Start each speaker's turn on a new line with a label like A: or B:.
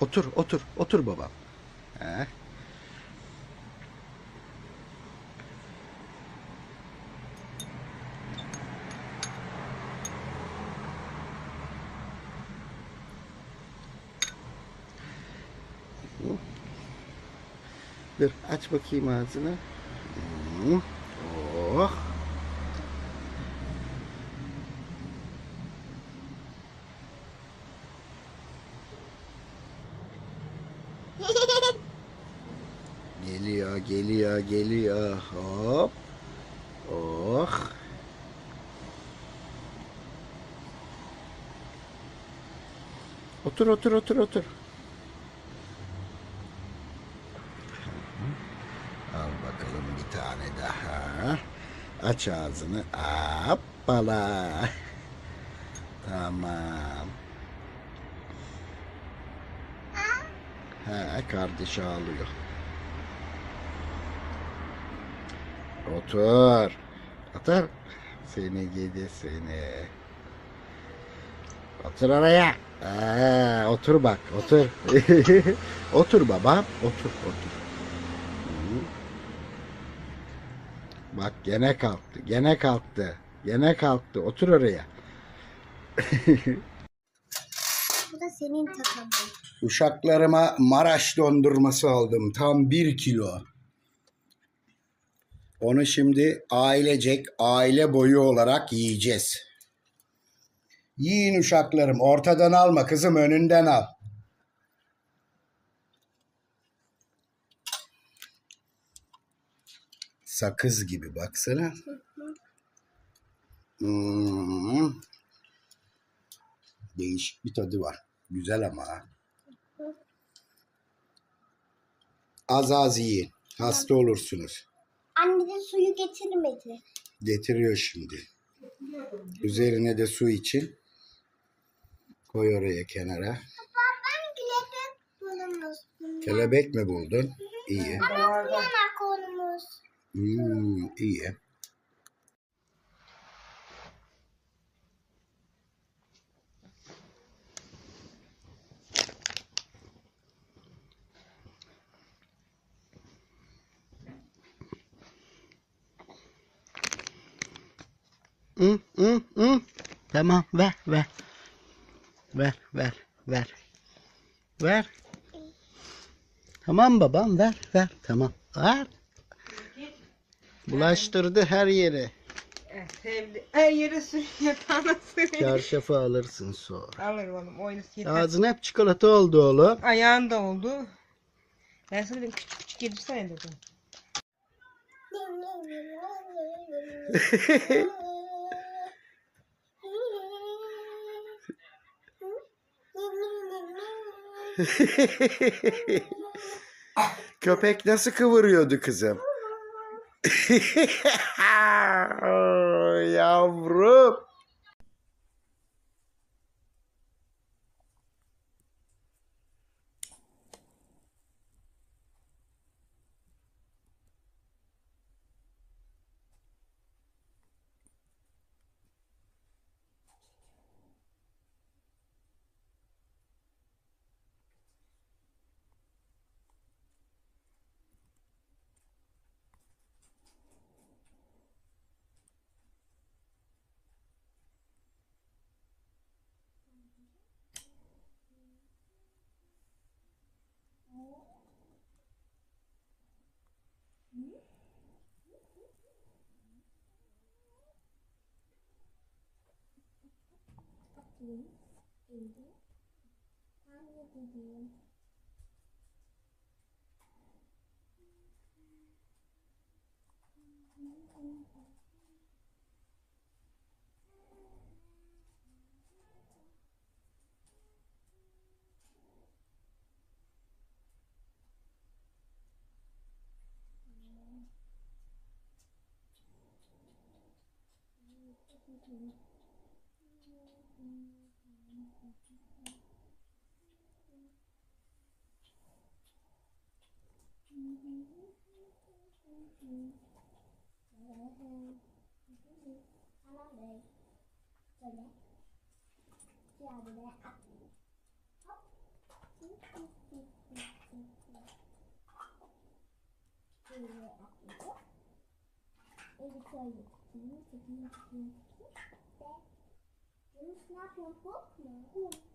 A: Otur, otur, otur babam. He. Dur aç bakayım ağzını. Oh. Geliyor, geliyor, geliyor. Hop. Oh. Otur, otur, otur, otur. Al bakalım bir tane daha. Aç ağzını. Hoppala. Tamam. He, kardeş ağlıyor. Otur. Otur. Seni gidi seni. Otur oraya. Aa, otur bak, otur. otur babam, otur, otur. Bak gene kalktı, gene kalktı. Gene kalktı. Otur oraya.
B: Bu da senin takımın.
C: Uşaklarıma Maraş dondurması aldım. Tam bir kilo. Onu şimdi ailecek, aile boyu olarak yiyeceğiz. Yiyin uşaklarım. Ortadan alma kızım önünden al. Sakız gibi baksana. Hmm. Değişik bir tadı var. Güzel ama. Az az yiyin. Hasta olursunuz.
B: Anne de suyu getirmedi.
C: Getiriyor şimdi. Üzerine de su için. Koy oraya kenara.
B: Ben gülepe bulunmuştum. Kelebek
C: mi buldun? İyi.
D: Yanak
B: olmuş.
C: Hmm, iyi.
A: Hı, hı, hı. Tamam ver ver. Ver ver ver. Ver. Tamam babam ver ver. Tamam. Ver. Bulaştırdı her yere.
D: Sevdi. Her yere sürüyor yatağına sürüyor.
A: Çarşafı alırsın sonra.
D: Alırım oğlum oynasın yeter.
A: Ağzın hep çikolata oldu oğlum.
D: Ayağın da oldu. Ben sana dedim küçük küçük yedirsene dedim.
A: Köpek nasıl kıvırıyordu kızım? Yavrum.
B: 인, 인데, 한국이에요. Thank you. それで、チアルで、あ、Ele foi aqui, aqui, aqui, aqui, até. Eu não snapo um pouco, não.